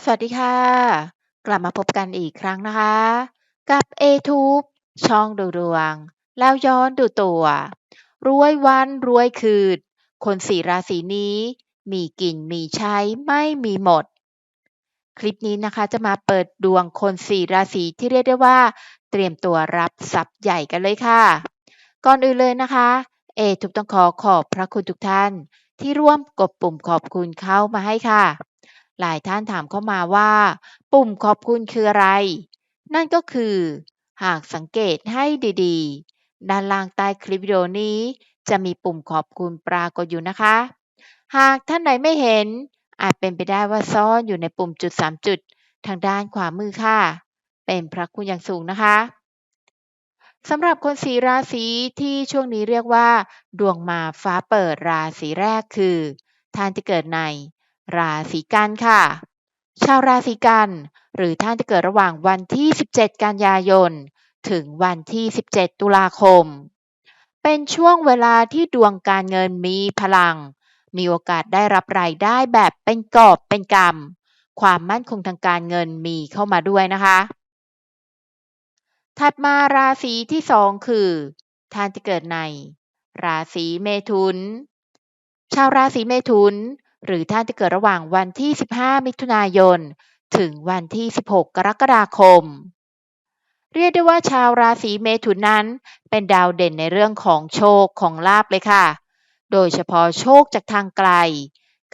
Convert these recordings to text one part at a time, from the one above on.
สวัสดีค่ะ กลับมาพบกันอีกครั้งนะคะ กับ A-Tube ช่องดูดวง แล้วย้อนดูตัว รวยวันรวยคืน คนสี่ราศีนี้ มีกินมีใช้ไม่มีหมด คลิปนี้นะคะจะมาเปิดดวงคนสี่ราศีที่เรียกได้ว่า เตรียมตัวรับทรัพย์ใหญ่กันเลยค่ะ ก่อนอื่นเลยนะคะ เอทุกต้องขอขอบพระคุณทุกท่าน ที่ร่วมกดปุ่มขอบคุณเข้ามาให้ค่ะ หลายท่านถามเข้ามาว่า ปุ่มขอบคุณคืออะไร นั่นก็คือ หากสังเกตให้ดีๆ ด้านล่างใต้คลิปวิดีโอนี้ จะมีปุ่มขอบคุณปรากฏอยู่นะคะ หากท่านไหนไม่เห็น อาจเป็นไปได้ว่าซ่อนอยู่ในปุ่มจุด 3 จุด ทางด้านขวามือค่ะ เป็นพระคุณอย่างสูงนะคะสำหรับคนสีราศีที่ช่วงนี้เรียกว่า ดวงมาฟ้าเปิดราศีแรกคือท่านที่เกิดใน ราศีกันค่ะ ชาวราศีกัน หรือท่านที่เกิดระหว่างวันที่ 17 กันยายน ถึงวันที่ 17 ตุลาคม เป็นช่วงเวลาที่ดวงการเงินมีพลัง มีโอกาสได้รับรายได้แบบเป็นกอบเป็นกำความมั่นคงทางการเงินมีเข้ามาด้วยนะคะ ถัดมาราศีที่สองคือท่านที่เกิดใน ราศีเมถุน ชาวราศีเมถุน หรือท่านที่เกิดระหว่างวันที่ 15 มิถุนายน ถึงวันที่ 16 กรกฎาคม เรียกได้ว่าชาวราศีเมถุนนั้น เป็นดาวเด่นในเรื่องของโชคของลาบเลยค่ะ โดยเฉพาะโชคจากทางไกล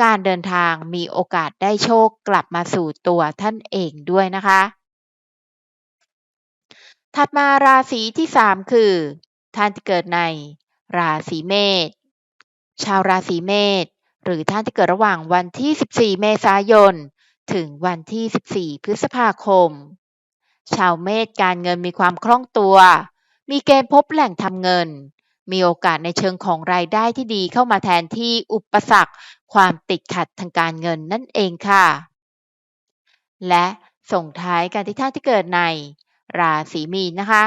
การเดินทางมีโอกาสได้โชคกลับมาสู่ตัวท่านเองด้วยนะคะ ถัดมาราศีที่ 3 คือ ท่านที่เกิดในราศีเมษ ชาวราศีเมษ หรือท่านที่เกิดระหว่างวันที่ 14 เมษายน ถึงวันที่ 14 พฤษภาคม ชาวเมษการเงินมีความคล่องตัว มีเกณฑ์พบแหล่งทำเงิน มีโอกาสในเชิงของรายได้ที่ดีเข้ามาแทนที่อุปสรรค ความติดขัดทางการเงินนั่นเองค่ะ และส่งท้ายกันที่ท่านที่เกิดใน ราศีมีนนะคะ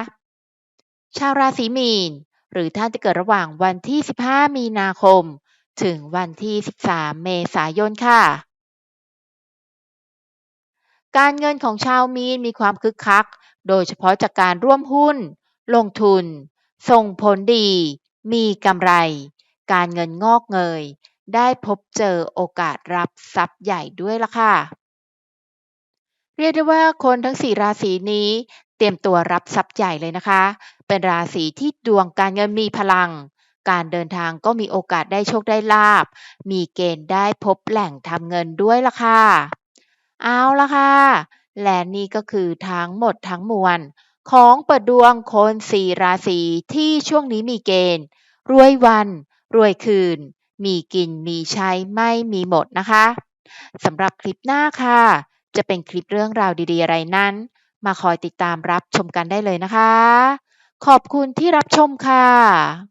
ชาวราศีมีน หรือท่านที่เกิดระหว่างวันที่ 15 มีนาคม ถึงวันที่ 13 เมษายนค่ะ การเงินของชาวมีนมีความคึกคัก โดยเฉพาะจากการร่วมหุ้น ลงทุน ส่งผลดี มีกำไร การเงินงอกเงย ได้พบเจอโอกาสรับทรัพย์ใหญ่ด้วยล่ะค่ะ เรียกได้ว่าคนทั้ง 4 ราศีนี้เตรียมตัวรับทรัพย์ใหญ่เลยนะคะ เป็นราศีที่ดวงการเงินมีพลัง การเดินทางก็มีโอกาสได้โชคได้ลาบ มีเกณฑ์ได้พบแหล่งทำเงินด้วยล่ะค่ะ เอาละค่ะ และนี่ก็คือทั้งหมดทั้งมวล ของเปิดดวงคน4ราศีที่ช่วงนี้มีเกณฑ์ รวยวัน รวยคืน มีกินมีใช้ไม่มีหมดนะคะสำหรับคลิปหน้าค่ะ จะเป็นคลิปเรื่องราวดีๆอะไรนั้น มาคอยติดตามรับชมกันได้เลยนะคะ ขอบคุณที่รับชมค่ะ